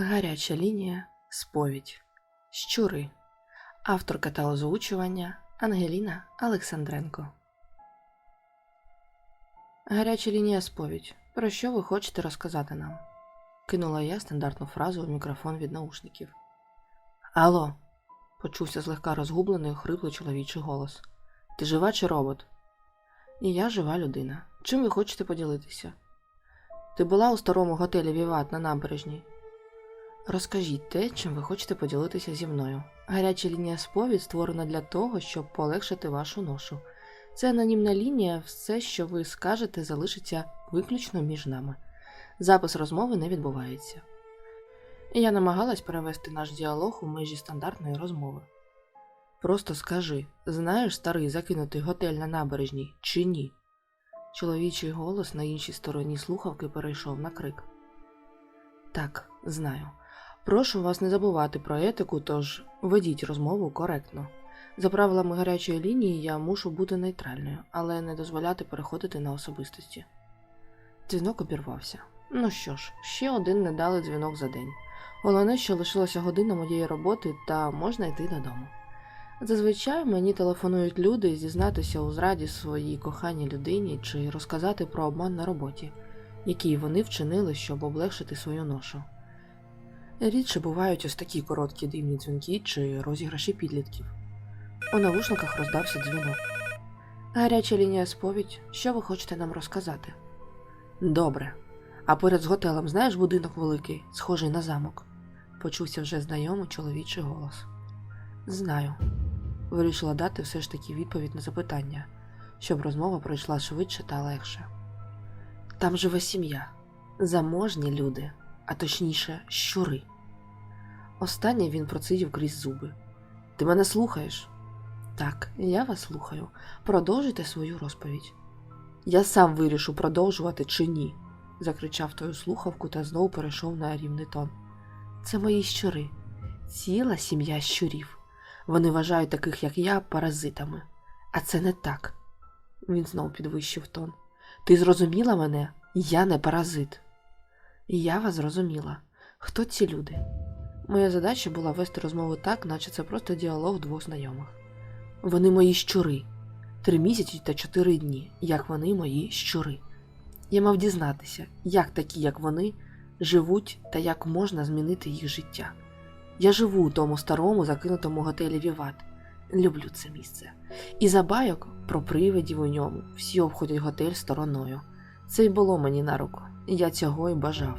Гаряча лінія Сповідь. Щури. Авторка та озвучування Ангеліна Олександренко. Гаряча лінія Сповідь. Про що ви хочете розказати нам? Кинула я стандартну фразу у мікрофон від наушників. Алло. почувся злегка розгублений хриплий чоловічий голос. Ти жива чи робот? І я жива людина. Чим ви хочете поділитися? Ти була у старому готелі Віват на набережній? Розкажіть те, чим ви хочете поділитися зі мною. Гаряча лінія сповідь створена для того, щоб полегшити вашу ношу. Це анонімна лінія, все, що ви скажете, залишиться виключно між нами. Запис розмови не відбувається. Я намагалась перевести наш діалог у межі стандартної розмови. Просто скажи, знаєш старий закинутий готель на набережній чи ні? Чоловічий голос на іншій стороні слухавки перейшов на крик. Так, знаю. Прошу вас не забувати про етику, тож ведіть розмову коректно. За правилами гарячої лінії я мушу бути нейтральною, але не дозволяти переходити на особистості. Дзвінок обірвався. Ну що ж, ще один недалий дзвінок за день. Головне, що лишилася година моєї роботи та можна йти додому. Зазвичай мені телефонують люди зізнатися у зраді своїй коханій людині чи розказати про обман на роботі, який вони вчинили, щоб облегшити свою ношу. Рідше бувають ось такі короткі дивні дзвінки чи розіграші підлітків. У навушниках роздався дзвінок. Гаряча лінія сповідь, що ви хочете нам розказати? Добре. А поряд з готелем знаєш будинок великий, схожий на замок? Почувся вже знайомий чоловічий голос. Знаю. Вирішила дати все ж таки відповідь на запитання, щоб розмова пройшла швидше та легше. Там живе сім'я, заможні люди, а точніше, щури. Останнє він процидів крізь зуби. Ти мене слухаєш? Так, я вас слухаю. Продовжуйте свою розповідь. Я сам вирішу, продовжувати чи ні, закричав той у слухавку та знову перейшов на рівний тон. Це мої щури, ціла сім'я щурів. Вони вважають таких, як я, паразитами. А це не так. Він знову підвищив тон. Ти зрозуміла мене? Я не паразит. І я вас зрозуміла. Хто ці люди? Моя задача була вести розмову так, наче це просто діалог двох знайомих. Вони мої щури. Три місяці та чотири дні, як вони мої щури. Я мав дізнатися, як такі, як вони, живуть та як можна змінити їх життя. Я живу у тому старому закинутому готелі Віват. Люблю це місце. І за байок про привидів у ньому всі обходять готель стороною. Це й було мені на руку. Я цього й бажав.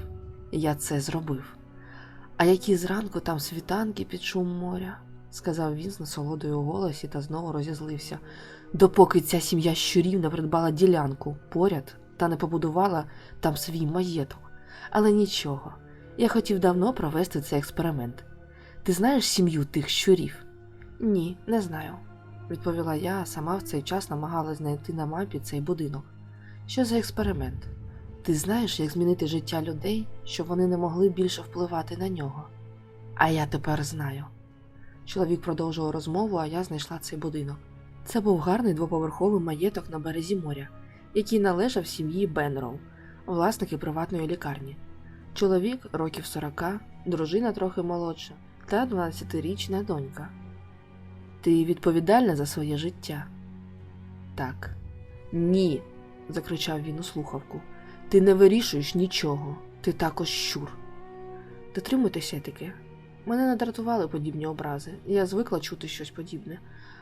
Я це зробив. А які зранку там світанки під шум моря, сказав він з насолодою у голосі та знову розізлився, допоки ця сім'я щурів не придбала ділянку поряд та не побудувала там свій маєток. Але нічого, я хотів давно провести цей експеримент. Ти знаєш сім'ю тих щурів? Ні, не знаю, відповіла я, а сама в цей час намагалась знайти на мапі цей будинок. Що за експеримент? Ти знаєш, як змінити життя людей, щоб вони не могли більше впливати на нього? А я тепер знаю. Чоловік продовжував розмову, а я знайшла цей будинок. Це був гарний двоповерховий маєток на березі моря, який належав сім'ї Бенроу, власники приватної лікарні. Чоловік років 40, дружина трохи молодша та 12-річна донька. Ти відповідальна за своє життя? Так. Ні. закричав він у слухавку. Ти не вирішуєш нічого, ти також щур. Дотримуйтеся етики. Мене не дратували подібні образи, я звикла чути щось подібне.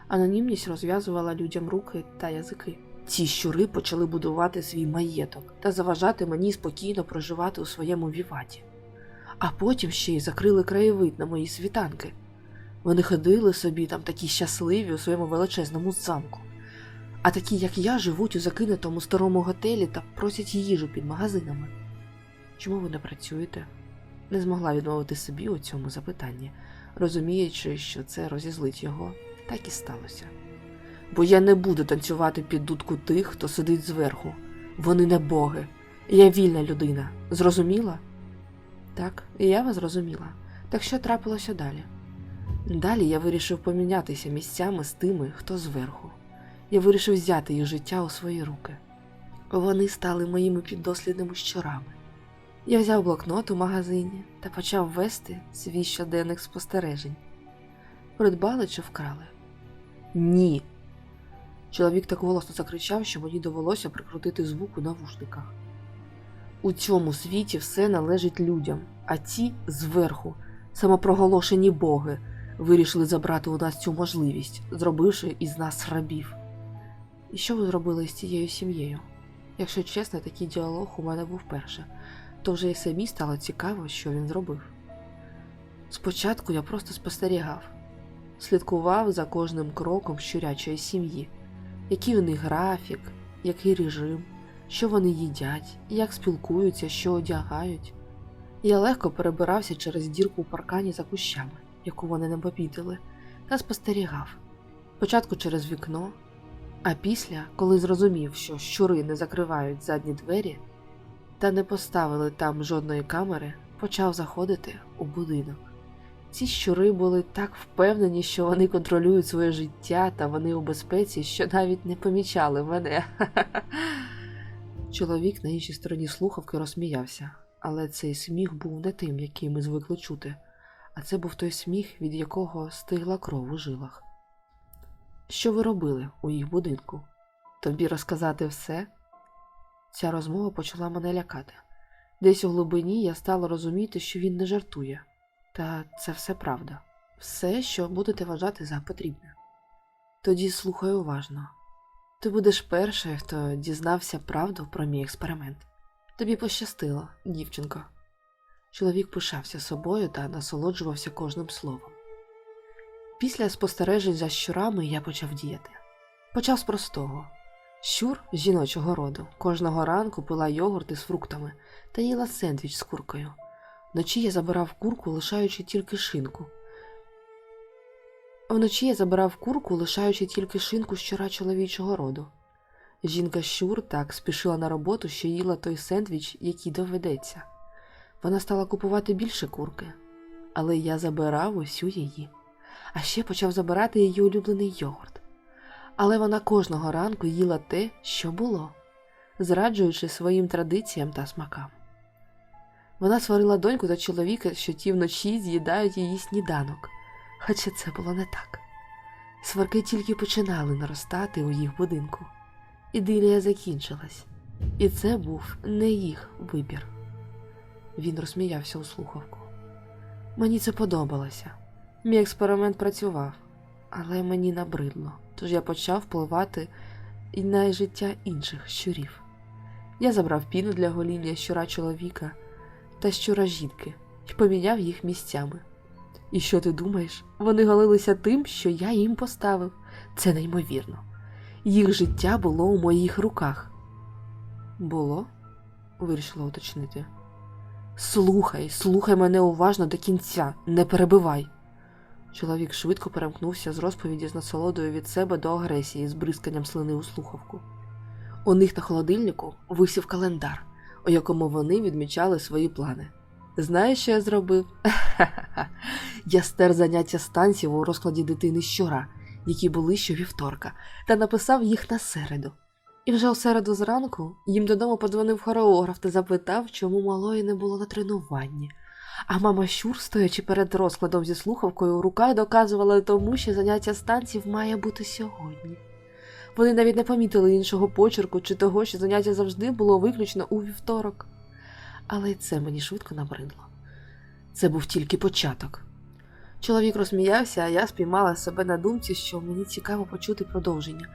Анонімність розв'язувала людям руки та язики. Ці щури почали будувати свій маєток та заважати мені спокійно проживати у своєму віваті. А потім ще й закрили краєвид на мої світанки. Вони ходили собі там такі щасливі у своєму величезному замку. А такі, як я, живуть у закинутому старому готелі та просять їжу під магазинами. Чому ви не працюєте? Не змогла відмовити собі у цьому запитанні, розуміючи, що це розізлить його, так і сталося. Бо я не буду танцювати під дудку тих, хто сидить зверху. Вони не боги. Я вільна людина. Зрозуміла? Так, і я вас зрозуміла. Так що трапилося далі? Далі я вирішив помінятися місцями з тими, хто зверху. Я вирішив взяти їх життя у свої руки. Вони стали моїми піддослідними щурами. Я взяв блокнот у магазині та почав вести свій щоденник спостережень. Придбали чи вкрали? Ні. Чоловік так голосно закричав, що мені довелося прикрутити звук у навушниках. У цьому світі все належить людям, а ті зверху, самопроголошені боги, вирішили забрати у нас цю можливість, зробивши із нас рабів. І що ви зробили з цією сім'єю? Якщо чесно, такий діалог у мене був перше, то вже й самі стало цікаво, що він зробив. Спочатку я просто спостерігав, слідкував за кожним кроком щурячої сім'ї, який у них графік, який режим, що вони їдять, як спілкуються, що одягають. Я легко перебирався через дірку у паркані за кущами, яку вони не помітили, та спостерігав. Спочатку через вікно, а після, коли зрозумів, що щури не закривають задні двері та не поставили там жодної камери, почав заходити у будинок. Ці щури були так впевнені, що вони контролюють своє життя та вони у безпеці, що навіть не помічали мене. Чоловік на іншій стороні слухавки розсміявся, але цей сміх був не тим, який ми звикли чути, а це був той сміх, від якого стигла кров у жилах. Що ви робили у їх будинку? Тобі розказати все? Ця розмова почала мене лякати. Десь у глибині я стала розуміти, що він не жартує. Та це все правда, все, що будете вважати за потрібне. Тоді слухай уважно. Ти будеш перший, хто дізнався правду про мій експеримент. Тобі пощастило, дівчинко. Чоловік пишався собою та насолоджувався кожним словом. Після спостережень за щурами я почав діяти. Почав з простого. Щур жіночого роду кожного ранку пила йогурт із фруктами та їла сендвіч з куркою. Вночі я забирав курку, лишаючи тільки шинку. Вночі я забирав курку, лишаючи тільки шинку щура чоловічого роду. Жінка щур так спішила на роботу, що їла той сендвіч, який доведеться. Вона стала купувати більше курки, але я забирав усю її, а ще почав забирати її улюблений йогурт. Але вона кожного ранку їла те, що було, зраджуючи своїм традиціям та смакам. Вона сварила доньку та чоловіка, що ті вночі з'їдають її сніданок, хоча це було не так. Сварки тільки починали наростати у їх будинку. Ідилія закінчилась, і це був не їх вибір. Він розсміявся у слухавку. Мені це подобалося. Мій експеримент працював, але мені набридло, тож я почав впливати і на життя інших щурів. Я забрав піну для гоління щура чоловіка та щура жінки і поміняв їх місцями. І що ти думаєш? Вони голилися тим, що я їм поставив. Це неймовірно. Їх життя було у моїх руках. Було? вирішила уточнити. Слухай, слухай мене уважно до кінця, не перебивай. Чоловік швидко перемкнувся з розповіді з насолодою від себе до агресії з бризканням слини у слухавку. У них на холодильнику висів календар, у якому вони відмічали свої плани. Знаєш, що я зробив? Я стер заняття станців у розкладі дитини щора, які були щовівторка, та написав їх на середу. І вже у середу зранку їм додому подзвонив хореограф та запитав, чому малої не було на тренуванні. А мама Щур, стоячи перед розкладом зі слухавкою у руках, доказувала тому, що заняття станців має бути сьогодні. Вони навіть не помітили іншого почерку чи того, що заняття завжди було виключно у вівторок. Але й це мені швидко набридло. Це був тільки початок. Чоловік розсміявся, а я спіймала себе на думці, що мені цікаво почути продовження,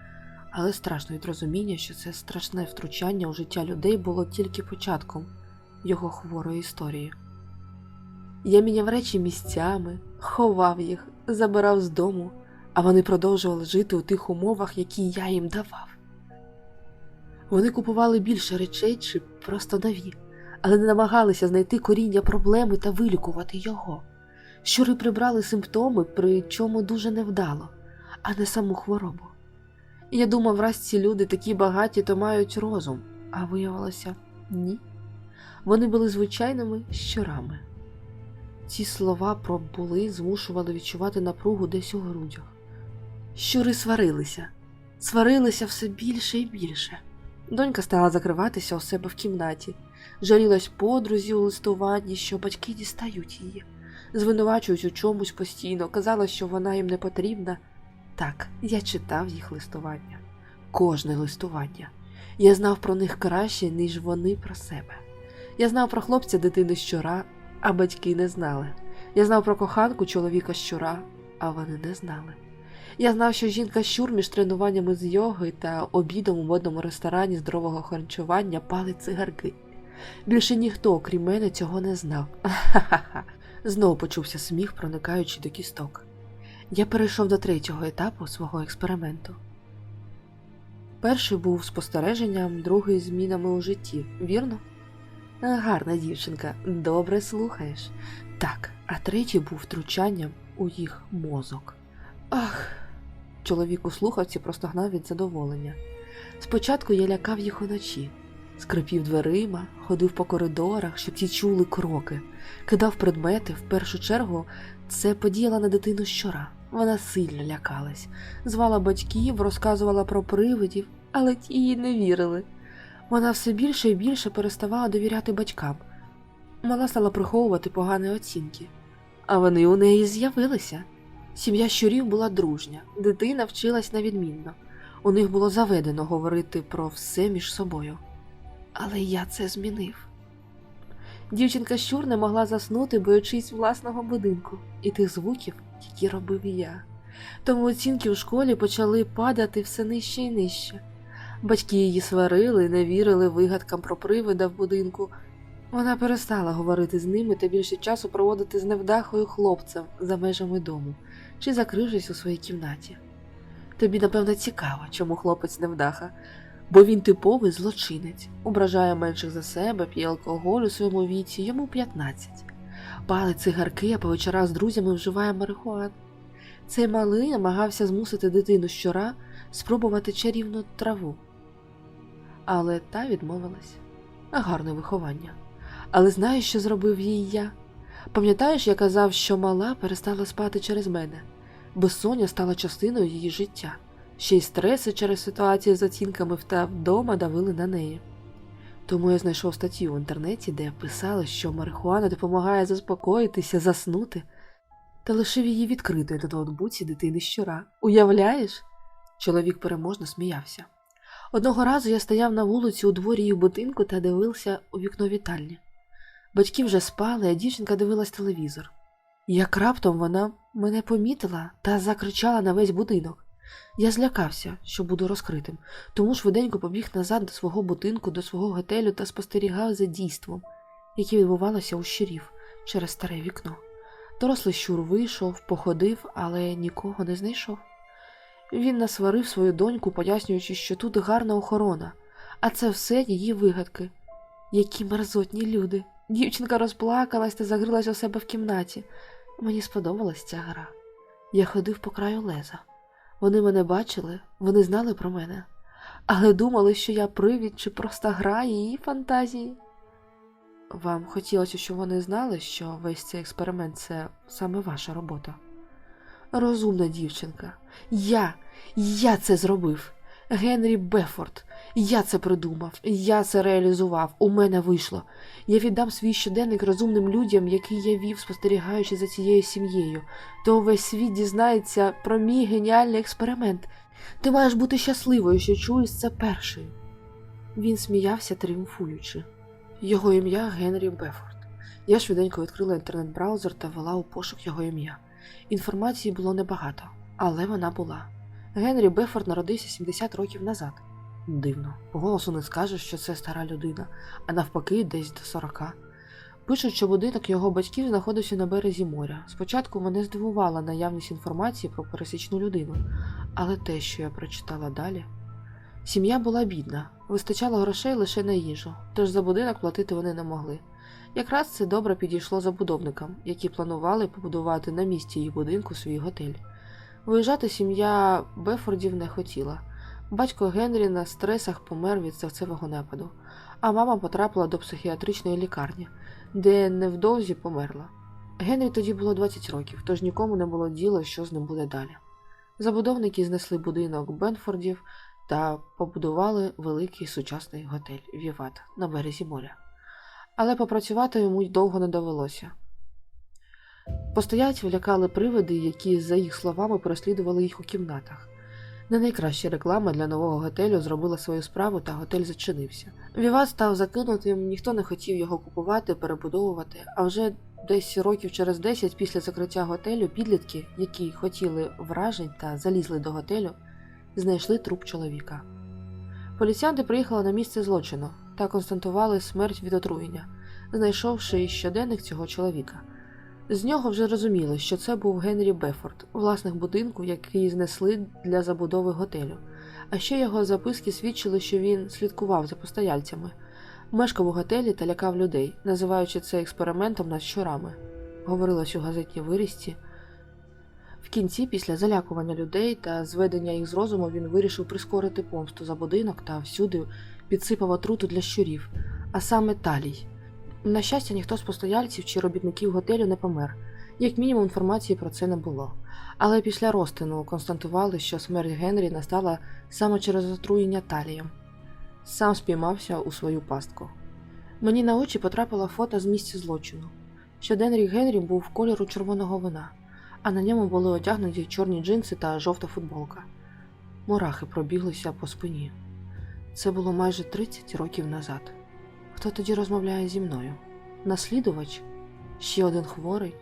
але страшно від розуміння, що це страшне втручання у життя людей було тільки початком його хворої історії. Я міняв речі місцями, ховав їх, забирав з дому, а вони продовжували жити у тих умовах, які я їм давав. Вони купували більше речей чи просто нові, але не намагалися знайти коріння проблеми та вилікувати його. Щури прибрали симптоми, при чому дуже невдало, а не саму хворобу. Я думав, раз ці люди такі багаті, то мають розум, а виявилося ні. Вони були звичайними щурами. Ці слова про були змушували відчувати напругу десь у грудях. Щури сварилися, сварилися все більше і більше. Донька стала закриватися у себе в кімнаті, жалілась подрузі у листуванні, що батьки дістають її, звинувачують у чомусь постійно, казала, що вона їм не потрібна. Так, я читав їх листування, кожне листування. Я знав про них краще, ніж вони про себе. Я знав про хлопця дитини щура, а батьки не знали. Я знав про коханку чоловіка щура, а вони не знали. Я знав, що жінка щур між тренуваннями з йоги та обідом у модному ресторані здорового харчування палить цигарки. Більше ніхто, окрім мене, цього не знав. Ха-ха-ха. Знову почувся сміх, проникаючи до кісток. Я перейшов до третього етапу свого експерименту. Перший був спостереженням, другий змінами у житті, вірно? Гарна дівчинка, добре слухаєш. Так, а третій був втручанням у їх мозок. Ах. Чоловік у слухавці простогнав від задоволення. Спочатку я лякав їх уночі, скрипів дверима, ходив по коридорах, щоб ті чули кроки, кидав предмети. В першу чергу це подіяла на дитину щора. Вона сильно лякалась, звала батьків, розказувала про привидів, але ті їй не вірили. Вона все більше і більше переставала довіряти батькам. Мала стала приховувати погані оцінки, а вони у неї з'явилися. Сім'я щурів була дружня, дитина вчилась навідмінно. У них було заведено говорити про все між собою. Але я це змінив. Дівчинка щур не могла заснути, боячись власного будинку і тих звуків, які робив я. Тому оцінки в школі почали падати все нижче і нижче. Батьки її сварили, не вірили вигадкам про привида в будинку. Вона перестала говорити з ними та більше часу проводити з невдахою хлопцем за межами дому чи закрившись у своїй кімнаті. Тобі, напевно, цікаво, чому хлопець невдаха, бо він типовий злочинець, ображає менших за себе, п'є алкоголь у своєму віці, йому 15. Палить цигарки, а по вечорах з друзями вживає марихуан. Цей малий намагався змусити дитину щора спробувати чарівну траву. Але та відмовилась. Гарне виховання. Але знаєш, що зробив їй я? Пам'ятаєш, я казав, що мала перестала спати через мене, безсоння стала частиною її життя, ще й стреси через ситуації з оцінками та вдома давили на неї. Тому я знайшов статтю в інтернеті, де писали, що марихуана допомагає заспокоїтися, заснути, та лишив її відкритою на ноутбуці дитини щора. Уявляєш? Чоловік переможно сміявся. Одного разу я стояв на вулиці у дворі їх будинку та дивився у вікно вітальні. Батьки вже спали, а дівчинка дивилась телевізор. Як раптом вона мене помітила та закричала на весь будинок. Я злякався, що буду розкритим, тому швиденько побіг назад до свого будинку, до свого готелю та спостерігав за дійством, яке відбувалося у щурів через старе вікно. Дорослий щур вийшов, походив, але нікого не знайшов. Він насварив свою доньку, пояснюючи, що тут гарна охорона, а це все її вигадки. Які мерзотні люди. Дівчинка розплакалась та загрилась у себе в кімнаті. Мені сподобалась ця гра. Я ходив по краю леза. Вони мене бачили, вони знали про мене, але думали, що я привід чи просто гра її фантазії. Вам хотілося, щоб вони знали, що весь цей експеримент це саме ваша робота. Розумна дівчинка. Я, я це зробив. Генрі Бефорд. Я це придумав, я це реалізував, у мене вийшло. Я віддам свій щоденник розумним людям, який я вів, спостерігаючи за цією сім'єю, то весь світ дізнається про мій геніальний експеримент. Ти маєш бути щасливою, що чуєш це першою. Він сміявся, тріумфуючи. Його ім'я Генрі Бефорд. Я швиденько відкрила інтернет-браузер та ввела у пошук його ім'я. Інформації було небагато, але вона була. Генрі Бефорд народився 70 років назад. Дивно, по голосу не скажеш, що це стара людина, а навпаки, десь до 40. Пишуть, що будинок його батьків знаходився на березі моря. Спочатку мене здивувала наявність інформації про пересічну людину, але те, що я прочитала далі. Сім'я була бідна, вистачало грошей лише на їжу, тож за будинок платити вони не могли. Якраз це добре підійшло забудовникам, які планували побудувати на місці їх будинку свій готель. Виїжджати сім'я Бефордів не хотіла. Батько Генрі на стресах помер від серцевого нападу, а мама потрапила до психіатричної лікарні, де невдовзі померла. Генрі тоді було 20 років, тож нікому не було діла, що з ним буде далі. Забудовники знесли будинок Бенфордів та побудували великий сучасний готель Віват на березі моря. Але попрацювати йому довго не довелося. Постояльців лякали привиди, які, за їх словами, переслідували їх у кімнатах. Не найкраща реклама для нового готелю зробила свою справу, та готель зачинився. Віват став закинутим, ніхто не хотів його купувати, перебудовувати. А вже десь років через 10 після закриття готелю підлітки, які хотіли вражень та залізли до готелю, знайшли труп чоловіка. Поліціянти приїхали на місце злочину та констатували смерть від отруєння, знайшовши щоденник цього чоловіка. З нього вже розуміло, що це був Генрі Бефорд, власник будинку, який знесли для забудови готелю. А ще його записки свідчили, що він слідкував за постояльцями, мешкав у готелі та лякав людей, називаючи це експериментом над щурами. Говорилось у газетній вирізці. В кінці, після залякування людей та зведення їх з розуму, він вирішив прискорити помсту за будинок та всюди підсипав отруту для щурів, а саме талій. На щастя, ніхто з постояльців чи робітників готелю не помер, як мінімум інформації про це не було. Але після розтину констатували, що смерть Генрі настала саме через отруєння талієм. Сам спіймався у свою пастку. Мені на очі потрапило фото з місця злочину. Щоденрік Генрі був кольору червоного вина, а на ньому були одягнуті чорні джинси та жовта футболка. Мурахи пробіглися по спині. Це було майже 30 років назад. Хто тоді розмовляє зі мною? Наслідувач? Ще один хворий?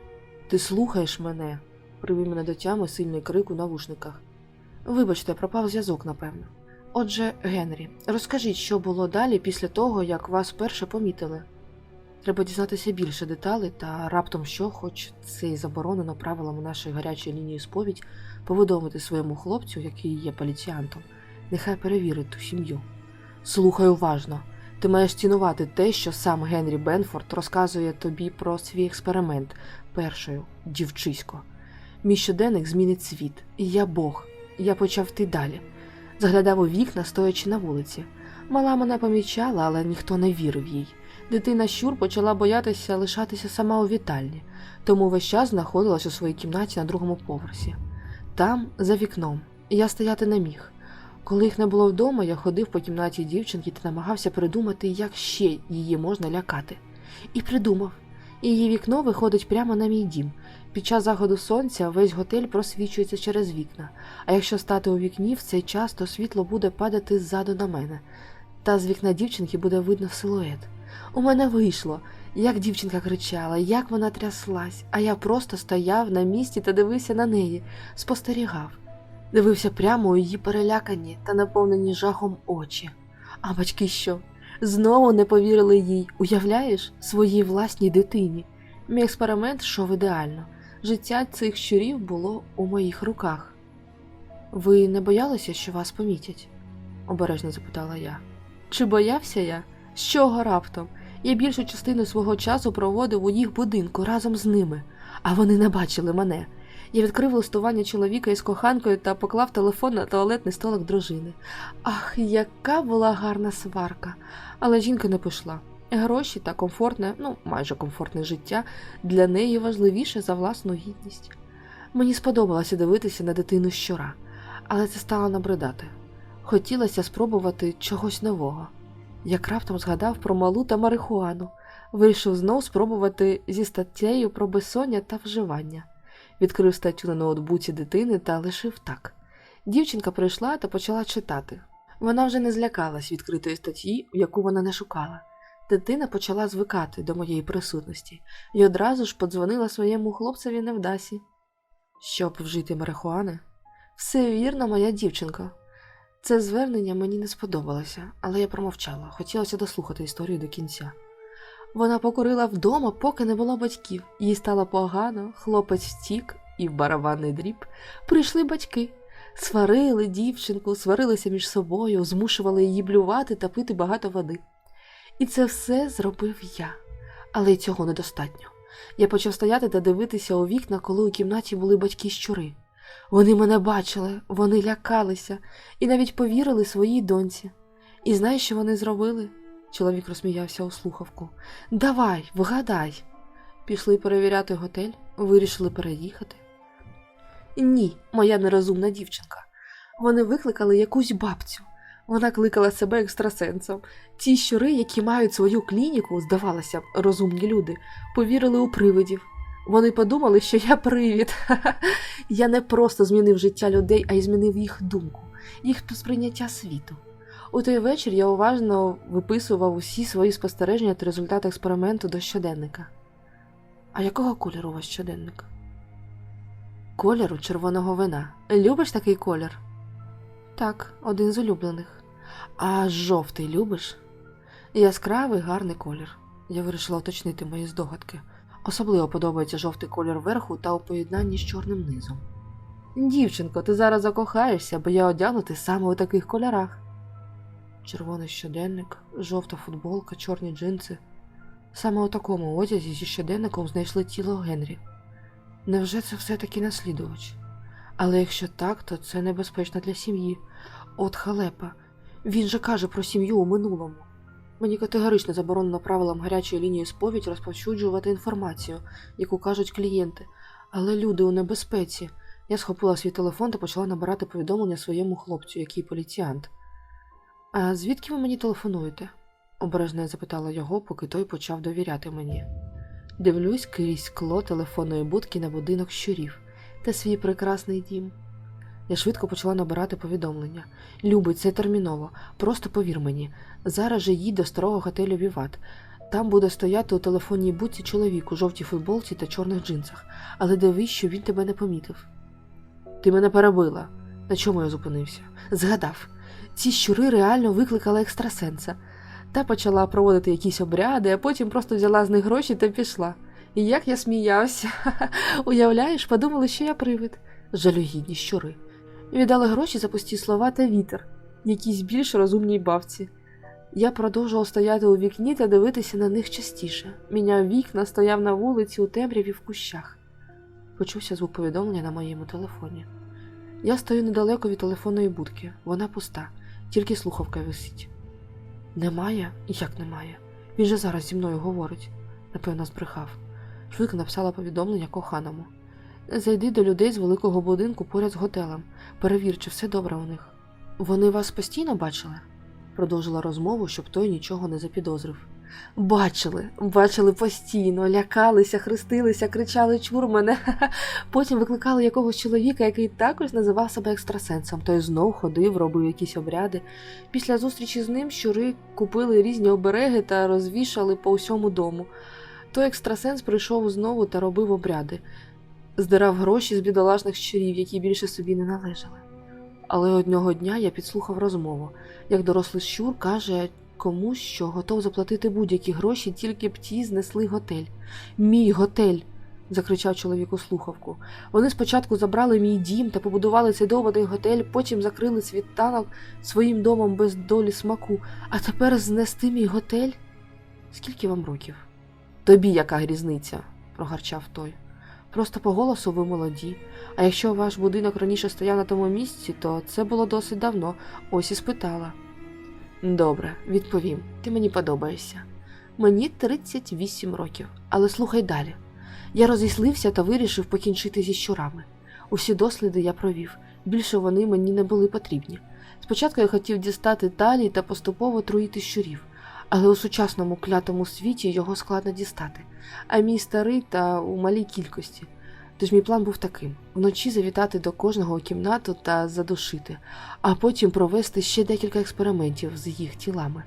Ти слухаєш мене? Привів мене до тями сильний крик у навушниках. Вибачте, пропав зв'язок, напевно. Отже, Генрі, розкажіть, що було далі після того, як вас перше помітили. Треба дізнатися більше деталей та раптом що, хоч це й заборонено правилами нашої гарячої лінії сповідь, повідомити своєму хлопцю, який є поліціянтом, нехай перевірить ту сім'ю. Слухай уважно. Ти маєш цінувати те, що сам Генрі Бенфорд розказує тобі про свій експеримент першою, дівчисько. Мій щоденник змінить світ, і я Бог. Я почав йти далі. Заглядав у вікна, стоячи на вулиці. Мала мене помічала, але ніхто не вірив їй. Дитина щур почала боятися лишатися сама у вітальні, тому весь час знаходилась у своїй кімнаті на другому поверсі. Там, за вікном, я стояти не міг. Коли їх не було вдома, я ходив по кімнаті дівчинки та намагався придумати, як ще її можна лякати. І придумав. Її вікно виходить прямо на мій дім. Під час заходу сонця весь готель просвічується через вікна, а якщо стати у вікні в цей час, то світло буде падати ззаду на мене, та з вікна дівчинки буде видно силует. У мене вийшло, як дівчинка кричала, як вона тряслась, а я просто стояв на місці та дивився на неї, спостерігав. Дивився прямо у її перелякані та наповнені жахом очі. А батьки що? Знову не повірили їй, уявляєш, своїй власній дитині. Мій експеримент йшов ідеально. Життя цих щурів було у моїх руках. Ви не боялися, що вас помітять? обережно запитала я. Чи боявся я? З чого раптом? Я більшу частину свого часу проводив у їх будинку разом з ними, а вони не бачили мене. Я відкрив листування чоловіка із коханкою та поклав телефон на туалетний столик дружини. Ах, яка була гарна сварка! Але жінка не пішла. Гроші та комфортне, ну майже комфортне життя для неї важливіше за власну гідність. Мені сподобалося дивитися на дитину щора, але це стало набридати. Хотілося спробувати чогось нового. Як раптом згадав про малу та марихуану, вирішив знов спробувати зі статтєю про безсоння та вживання. Відкрив статтю на ноутбуці дитини та лишив так. Дівчинка прийшла та почала читати. Вона вже не злякалась відкритої статті, яку вона не шукала. Дитина почала звикати до моєї присутності і одразу ж подзвонила своєму хлопцеві невдасі. Щоб вжити марихуани? Все вірно, моя дівчинка. Це звернення мені не сподобалося, але я промовчала, хотілося дослухати історію до кінця. Вона покорила вдома, поки не було батьків. Їй стало погано, хлопець втік, і в барабанний дріб прийшли батьки. Сварили дівчинку, сварилися між собою, змушували її блювати та пити багато води. І це все зробив я, але й цього недостатньо. Я почав стояти та дивитися у вікна, коли у кімнаті були батьки щури. Вони мене бачили, вони лякалися і навіть повірили своїй доньці. І знаєш, що вони зробили? Чоловік розсміявся у слухавку. Давай, вгадай. Пішли перевіряти готель, вирішили переїхати. Ні, моя нерозумна дівчинка. Вони викликали якусь бабцю. Вона кликала себе екстрасенсом. Ті щури, які мають свою клініку, здавалося б, розумні люди, повірили у привидів. Вони подумали, що я привід. Я не просто змінив життя людей, а й змінив їх думку, їх сприйняття світу. У той вечір я уважно виписував усі свої спостереження та результати експерименту до щоденника. А якого кольору у вас щоденник? Кольору червоного вина. Любиш такий колір? Так, один з улюблених. А жовтий любиш? Яскравий гарний колір. Я вирішила уточнити мої здогадки. Особливо подобається жовтий колір верху та у поєднанні з чорним низом. Дівчинко, ти зараз закохаєшся, бо я одягнутий саме у таких кольорах. Червоний щоденник, жовта футболка, чорні джинси. Саме у такому одязі зі щоденником знайшли тіло Генрі. Невже це все-таки наслідувач? Але якщо так, то це небезпечно для сім'ї. От халепа. Він же каже про сім'ю у минулому. Мені категорично заборонено правилам гарячої лінії сповідь розповсюджувати інформацію, яку кажуть клієнти. Але люди у небезпеці. Я схопила свій телефон та почала набирати повідомлення своєму хлопцю, який поліціянт. А звідки ви мені телефонуєте? обережно запитала його, поки той почав довіряти мені. Дивлюсь крізь скло телефонної будки на будинок щурів та свій прекрасний дім. Я швидко почала набирати повідомлення. Любий, це терміново. Просто повір мені. Зараз же їдь до старого готелю Віват. Там буде стояти у телефонній будці чоловік у жовтій футболці та чорних джинсах, але дивись, щоб він тебе не помітив. Ти мене перебила. На чому я зупинився? Згадав, ці щури реально викликали екстрасенса. Та почала проводити якісь обряди, а потім просто взяла з них гроші та пішла. І як я сміявся. Уявляєш, подумали, що я привид. Жалюгідні щури. Віддали гроші за пусті слова та вітер, якійсь більш розумній бабці. Я продовжував стояти у вікні та дивитися на них частіше. Міняв вікна, стояв на вулиці у темряві в кущах. Почувся звук повідомлення на моєму телефоні. Я стою недалеко від телефонної будки, вона пуста, тільки слухавка висить. Немає? Як немає? Він же зараз зі мною говорить, напевно, збрехав. Швидко написала повідомлення коханому. Зайди до людей з великого будинку поряд з готелем. Перевір, чи все добре у них. Вони вас постійно бачили? продовжила розмову, щоб той нічого не запідозрив. Бачили, бачили постійно, лякалися, хрестилися, кричали чур мене. Потім викликали якогось чоловіка, який також називав себе екстрасенсом. Той знов ходив, робив якісь обряди. Після зустрічі з ним щури купили різні обереги та розвішали по всьому дому. Той екстрасенс прийшов знову та робив обряди, здирав гроші з бідолашних щурів, які більше собі не належали. Але одного дня я підслухав розмову, як дорослий щур каже комусь, що готов заплатити будь-які гроші, тільки б ті знесли готель. Мій готель. закричав чоловік у слухавку. Вони спочатку забрали мій дім та побудували цей довбаний готель, потім закрили світанок своїм домом без долі смаку, а тепер знести мій готель? Скільки вам років? Тобі яка різниця? прогарчав той. Просто по голосу ви молоді. А якщо ваш будинок раніше стояв на тому місці, то це було досить давно, ось і спитала. Добре, відповім, ти мені подобаєшся. Мені 38 років, але слухай далі. Я розіслився та вирішив покінчити зі щурами. Усі досліди я провів, більше вони мені не були потрібні. Спочатку я хотів дістати талій та поступово труїти щурів, але у сучасному клятому світі його складно дістати, а мій старий та у малій кількості. Тож мій план був таким: вночі завітати до кожного кімнату та задушити, а потім провести ще декілька експериментів з їх тілами.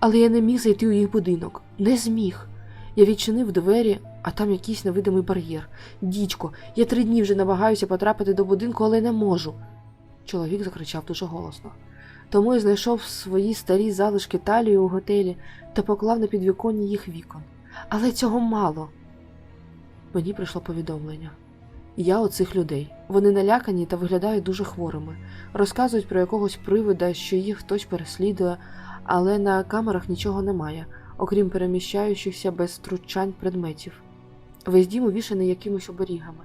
Але я не міг зайти у їх будинок, не зміг. Я відчинив двері, а там якийсь невидимий бар'єр. Дідько, я три дні вже намагаюся потрапити до будинку, але не можу. Чоловік закричав дуже голосно. Тому я знайшов свої старі залишки талії у готелі та поклав на підвіконні їх вікон. Але цього мало. Мені прийшло повідомлення. Я оцих людей. Вони налякані та виглядають дуже хворими. Розказують про якогось привида, що їх хтось переслідує, але на камерах нічого немає, окрім переміщаючихся без втручань предметів. Весь дім увішаний якимись оберігами.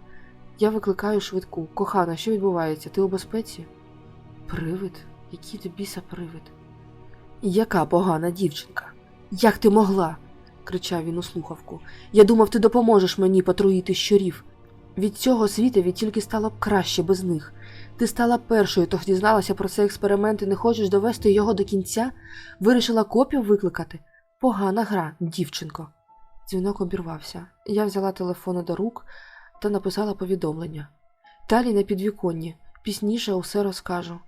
Я викликаю швидку. Кохана, що відбувається? Ти у безпеці? Привид? Який ти біса привид? Яка погана дівчинка? Як ти могла? кричав він у слухавку. Я думав, ти допоможеш мені потруїти щурів. Від цього світові тільки стало б краще без них. Ти стала першою, хто дізналася про цей експеримент і не хочеш довести його до кінця? Вирішила копів викликати? Погана гра, дівчинко. Дзвінок обірвався. Я взяла телефон до рук та написала повідомлення. Далі на підвіконні, пізніше усе розкажу.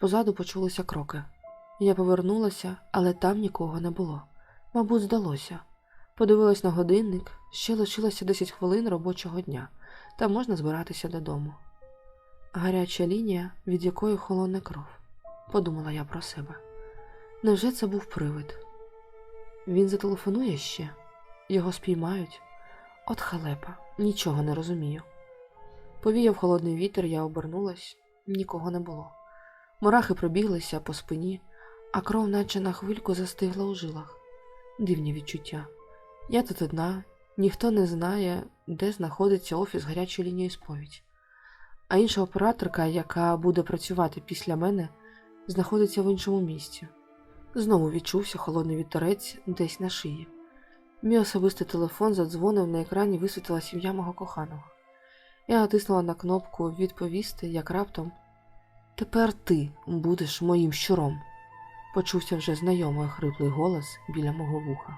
Позаду почулися кроки. Я повернулася, але там нікого не було. Мабуть, здалося. Подивилась на годинник, ще лишилося 10 хвилин робочого дня, та можна збиратися додому. Гаряча лінія, від якої холоне кров, подумала я про себе. Невже це був привид? Він зателефонує ще, його спіймають. От халепа, нічого не розумію. Повіяв холодний вітер, я обернулась, нікого не було. Мурахи пробіглися по спині, а кров, наче на хвильку, застигла у жилах. Дивні відчуття. Я тут одна, ніхто не знає, де знаходиться офіс гарячої лінії сповідь. А інша операторка, яка буде працювати після мене, знаходиться в іншому місці. Знову відчувся холодний вітерець десь на шиї. Мій особистий телефон задзвонив на екрані висвітилась ім'я мого коханого. Я натиснула на кнопку відповісти, як раптом Тепер ти будеш моїм щуром. Почувся вже знайомий хриплий голос біля мого вуха.